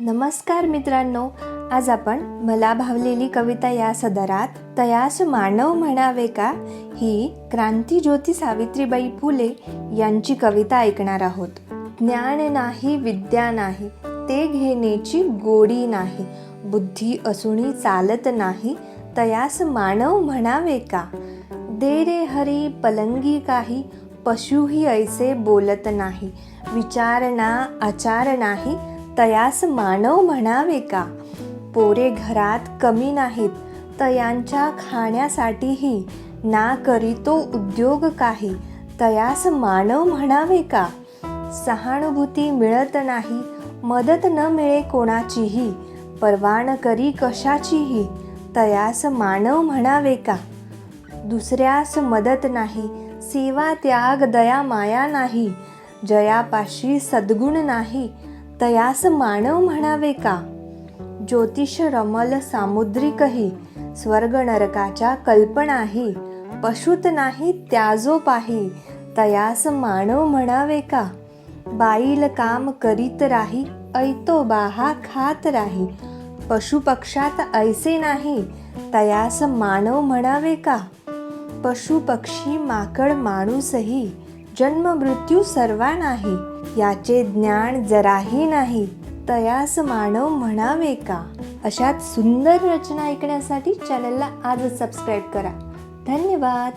नमस्कार मित्रांनो आज आपण मला भावलेली कविता या सदरात तयास मानव म्हणावे का ही क्रांतीज्योती सावित्रीबाई फुले यांची कविता ऐकणार आहोत. ज्ञान नाही विद्या नाही ते घेण्याची गोडी नाही बुद्धी असूनही चालत नाही तयास मानव म्हणावे का? दे रे हरी पलंगी काही पशुही ऐसे बोलत नाही विचार ना आचार नाही तयास मानव म्हणावे का? पोरे घरात कमी नाहीत तयांच्या खाण्यासाठीही. ना करीतो उद्योग काही तयास मानव म्हणावे का? सहानुभूती मिळत नाही मदत न मिळे कोणाचीही परवान करी कशाचीही तयास मानव म्हणावे का? दुसऱ्यास मदत नाही सेवा त्याग दया माया नाही जयापाशी सद्गुण नाही तयास मानव म्हणावे का? ज्योतिष रमल सामुद्रिकही स्वर्ग नरकाच्या कल्पनाही पशुत नाही त्याजो पाही तयास मानव म्हणावे का? बाईल काम करीत राही ऐतो बाहा खात राही पशुपक्षात ऐसे नाही तयास मानव म्हणावे का? पशु पक्षी माकड माणूसही जन्म मृत्यू सर्वा नाही याचे ज्ञान जराही नाही तयास मानव म्हणावे का? अशात सुंदर रचना ऐकण्यासाठी चॅनलला आजच सबस्क्राईब करा. धन्यवाद.